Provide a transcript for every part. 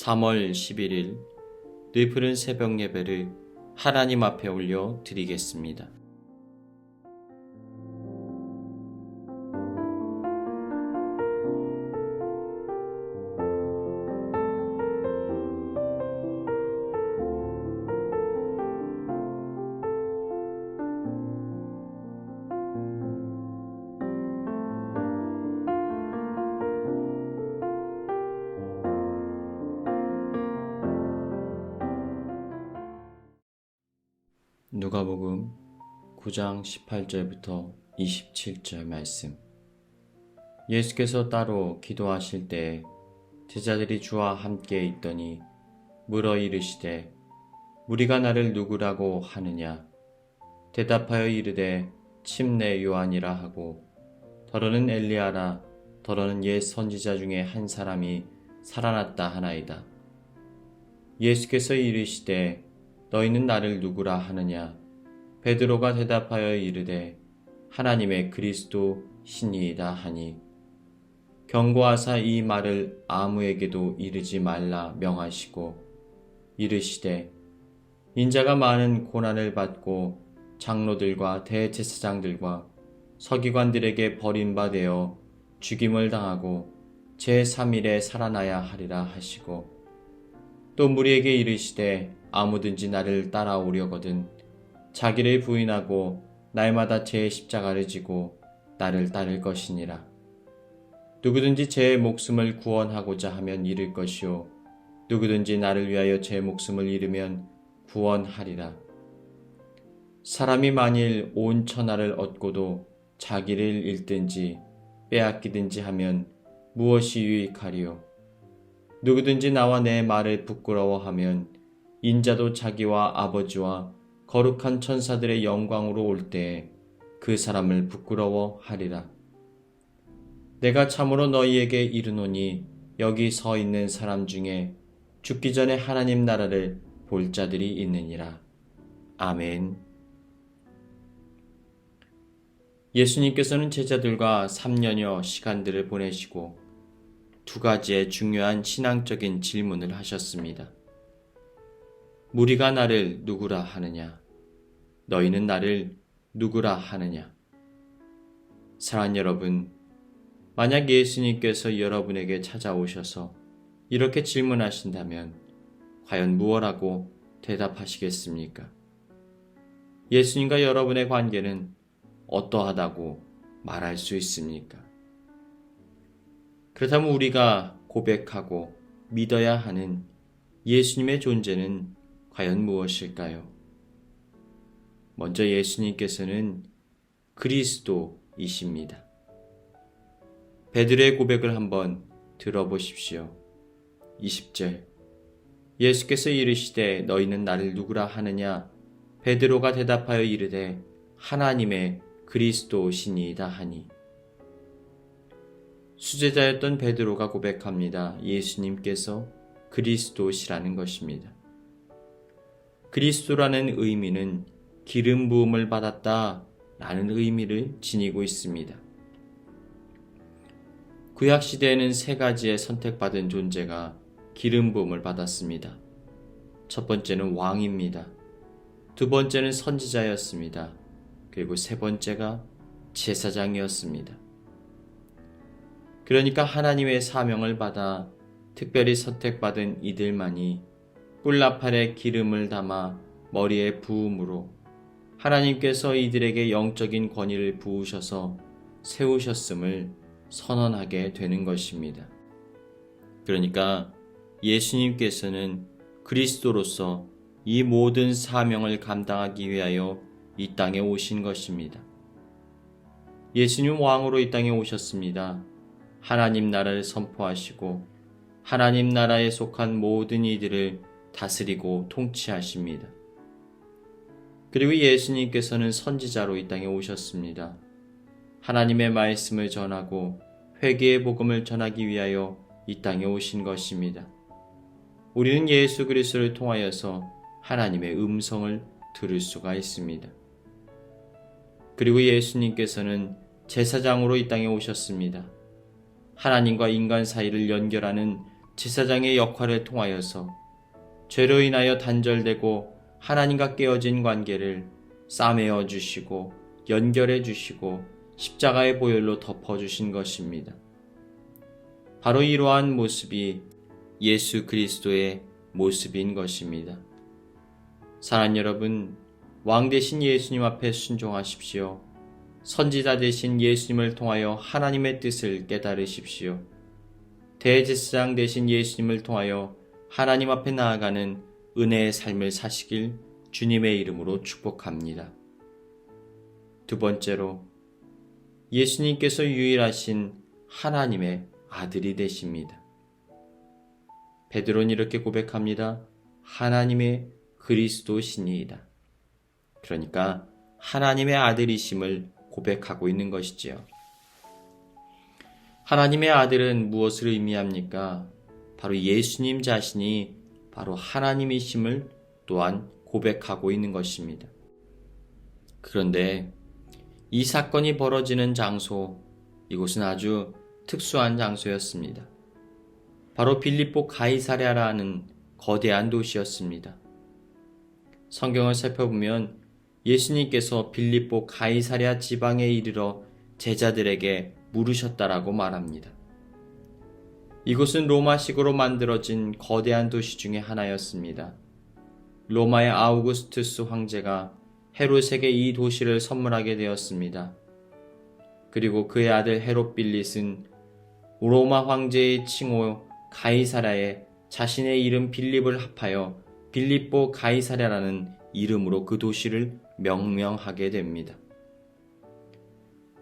3월 11일 뇌푸른 새벽 예배를 하나님 앞에 올려 드리겠습니다. 누가복음 9장 18절부터 27절 말씀. 예수께서 따로 기도하실 때 제자들이 주와 함께 있더니 물어 이르시되 우리가 나를 누구라고 하느냐 대답하여 이르되 침례 요한이라 하고 더러는 엘리야라 더러는 옛 선지자 중에 한 사람이 살아났다 하나이다. 예수께서 이르시되 너희는 나를 누구라 하느냐? 베드로가 대답하여 이르되 하나님의 그리스도 신이이다 하니 경고하사 이 말을 아무에게도 이르지 말라 명하시고 이르시되 인자가 많은 고난을 받고 장로들과 대제사장들과 서기관들에게 버림받아 죽임을 당하고 제3일에 살아나야 하리라 하시고 또 무리에게 이르시되 아무든지 나를 따라오려거든 자기를 부인하고 날마다 제 십자가를 지고 나를 따를 것이니라. 누구든지 제 목숨을 구원하고자 하면 잃을 것이요 누구든지 나를 위하여 제 목숨을 잃으면 구원하리라. 사람이 만일 온 천하를 얻고도 자기를 잃든지 빼앗기든지 하면 무엇이 유익하리요? 누구든지 나와 내 말을 부끄러워하면 인자도 자기와 아버지와 거룩한 천사들의 영광으로 올 때에 그 사람을 부끄러워하리라. 내가 참으로 너희에게 이르노니 여기 서 있는 사람 중에 죽기 전에 하나님 나라를 볼 자들이 있느니라. 아멘. 예수님께서는 제자들과 3년여 시간들을 보내시고 두 가지의 중요한 신앙적인 질문을 하셨습니다. 무리가 나를 누구라 하느냐? 너희는 나를 누구라 하느냐? 사랑 여러분, 만약 예수님께서 여러분에게 찾아오셔서 이렇게 질문하신다면 과연 무엇라고 대답하시겠습니까? 예수님과 여러분의 관계는 어떠하다고 말할 수 있습니까? 그렇다면 우리가 고백하고 믿어야 하는 예수님의 존재는 과연 무엇일까요? 먼저 예수님께서는 그리스도이십니다. 베드로의 고백을 한번 들어보십시오. 20절 예수께서 이르시되 너희는 나를 누구라 하느냐 베드로가 대답하여 이르되 하나님의 그리스도시니이다 하니 수제자였던 베드로가 고백합니다. 예수님께서 그리스도시라는 것입니다. 그리스도라는 의미는 기름 부음을 받았다 라는 의미를 지니고 있습니다. 구약 시대에는 세 가지의 선택받은 존재가 기름 부음을 받았습니다. 첫 번째는 왕입니다. 두 번째는 선지자였습니다. 그리고 세 번째가 제사장이었습니다. 그러니까 하나님의 사명을 받아 특별히 선택받은 이들만이 뿔나팔에 기름을 담아 머리에 부음으로 하나님께서 이들에게 영적인 권위를 부으셔서 세우셨음을 선언하게 되는 것입니다. 그러니까 예수님께서는 그리스도로서 이 모든 사명을 감당하기 위하여 이 땅에 오신 것입니다. 예수님 왕으로 이 땅에 오셨습니다. 하나님 나라를 선포하시고 하나님 나라에 속한 모든 이들을 다스리고 통치하십니다. 그리고 예수님께서는 선지자로 이 땅에 오셨습니다. 하나님의 말씀을 전하고 회개의 복음을 전하기 위하여 이 땅에 오신 것입니다. 우리는 예수 그리스도를 통하여서 하나님의 음성을 들을 수가 있습니다. 그리고 예수님께서는 제사장으로 이 땅에 오셨습니다. 하나님과 인간 사이를 연결하는 제사장의 역할을 통하여서 죄로 인하여 단절되고 하나님과 깨어진 관계를 싸매어 주시고 연결해 주시고 십자가의 보혈로 덮어 주신 것입니다. 바로 이러한 모습이 예수 그리스도의 모습인 것입니다. 사랑 여러분, 왕 대신 예수님 앞에 순종하십시오. 선지자 대신 예수님을 통하여 하나님의 뜻을 깨달으십시오. 대제사장 대신 예수님을 통하여 하나님 앞에 나아가는 은혜의 삶을 사시길 주님의 이름으로 축복합니다. 두 번째로 예수님께서 유일하신 하나님의 아들이 되십니다. 베드로는 이렇게 고백합니다. 하나님의 그리스도신이이다. 그러니까 하나님의 아들이심을 고백하고 있는 것이지요. 하나님의 아들은 무엇을 의미합니까? 바로 예수님 자신이 바로 하나님이심을 또한 고백하고 있는 것입니다. 그런데 이 사건이 벌어지는 장소, 이곳은 아주 특수한 장소였습니다. 바로 빌립보 가이사랴라는 거대한 도시였습니다. 성경을 살펴보면 예수님께서 빌립보 가이사랴 지방에 이르러 제자들에게 물으셨다라고 말합니다. 이곳은 로마식으로 만들어진 거대한 도시 중의 하나였습니다. 로마의 아우구스투스 황제가 헤롯에게 이 도시를 선물하게 되었습니다. 그리고 그의 아들 헤롯 빌릿은 로마 황제의 칭호 가이사라에 자신의 이름 빌립을 합하여 빌립보 가이사랴라는 이름으로 그 도시를 명명하게 됩니다.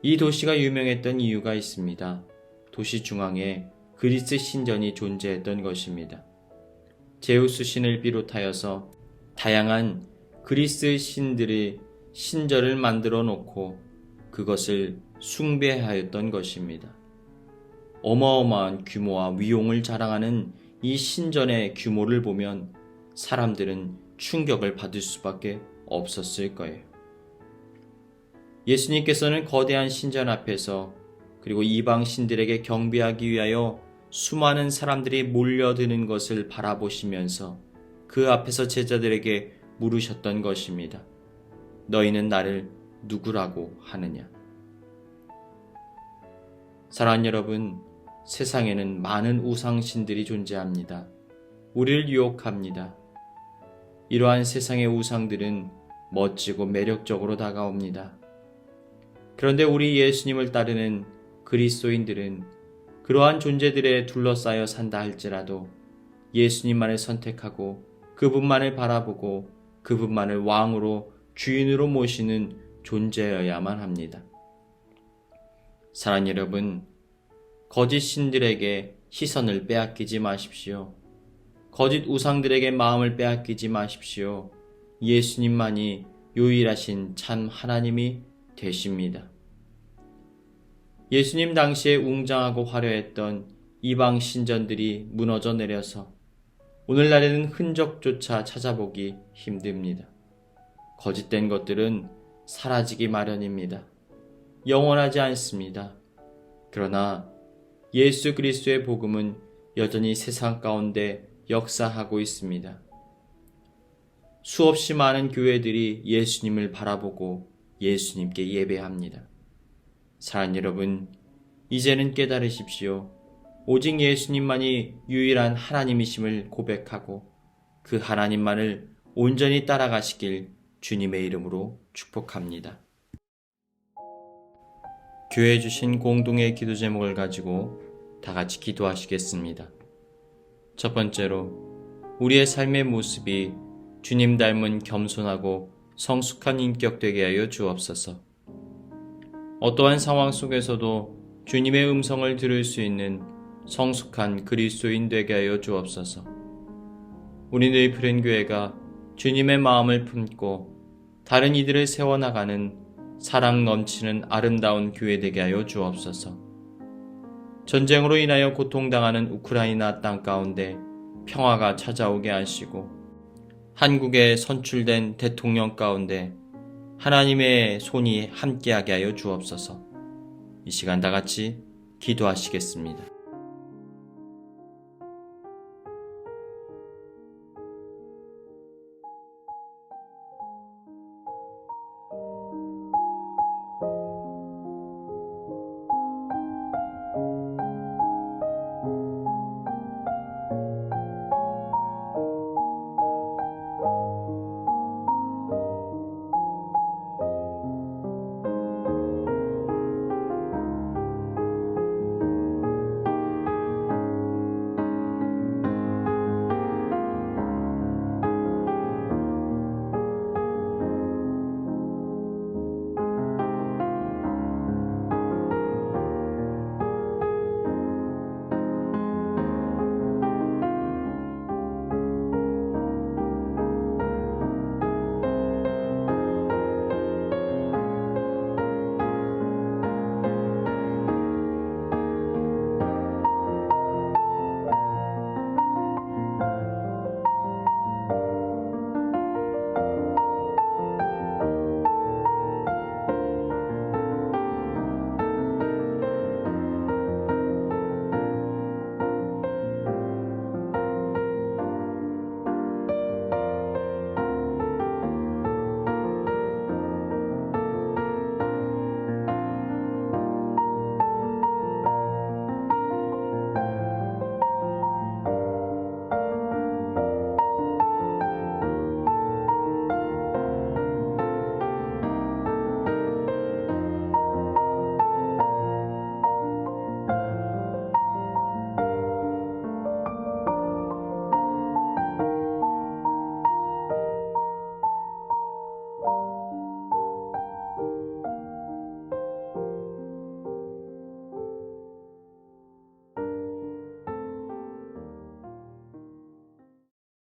이 도시가 유명했던 이유가 있습니다. 도시 중앙에 그리스 신전이 존재했던 것입니다. 제우스 신을 비롯하여서 다양한 그리스 신들의 신전을 만들어 놓고 그것을 숭배하였던 것입니다. 어마어마한 규모와 위용을 자랑하는 이 신전의 규모를 보면 사람들은 충격을 받을 수밖에 없었을 거예요. 예수님께서는 거대한 신전 앞에서 그리고 이방 신들에게 경배하기 위하여 수많은 사람들이 몰려드는 것을 바라보시면서 그 앞에서 제자들에게 물으셨던 것입니다. 너희는 나를 누구라고 하느냐? 사랑 여러분, 세상에는 많은 우상신들이 존재합니다. 우리를 유혹합니다. 이러한 세상의 우상들은 멋지고 매력적으로 다가옵니다. 그런데 우리 예수님을 따르는 그리스도인들은 그러한 존재들에 둘러싸여 산다 할지라도 예수님만을 선택하고 그분만을 바라보고 그분만을 왕으로 주인으로 모시는 존재여야만 합니다. 사랑 여러분, 거짓 신들에게 시선을 빼앗기지 마십시오. 거짓 우상들에게 마음을 빼앗기지 마십시오. 예수님만이 유일하신 참 하나님이 되십니다. 예수님 당시에 웅장하고 화려했던 이방 신전들이 무너져 내려서 오늘날에는 흔적조차 찾아보기 힘듭니다. 거짓된 것들은 사라지기 마련입니다. 영원하지 않습니다. 그러나 예수 그리스도의 복음은 여전히 세상 가운데 역사하고 있습니다. 수없이 많은 교회들이 예수님을 바라보고 예수님께 예배합니다. 사랑 여러분, 이제는 깨달으십시오. 오직 예수님만이 유일한 하나님이심을 고백하고 그 하나님만을 온전히 따라가시길 주님의 이름으로 축복합니다. 교회 주신 공동의 기도 제목을 가지고 다 같이 기도하시겠습니다. 첫 번째로 우리의 삶의 모습이 주님 닮은 겸손하고 성숙한 인격 되게 하여 주옵소서. 어떠한 상황 속에서도 주님의 음성을 들을 수 있는 성숙한 그리스도인 되게 하여 주옵소서. 우리 네이프렌 교회가 주님의 마음을 품고 다른 이들을 세워나가는 사랑 넘치는 아름다운 교회 되게 하여 주옵소서. 전쟁으로 인하여 고통당하는 우크라이나 땅 가운데 평화가 찾아오게 하시고 한국에 선출된 대통령 가운데 하나님의 손이 함께하게 하여 주옵소서. 이 시간 다 같이 기도하시겠습니다.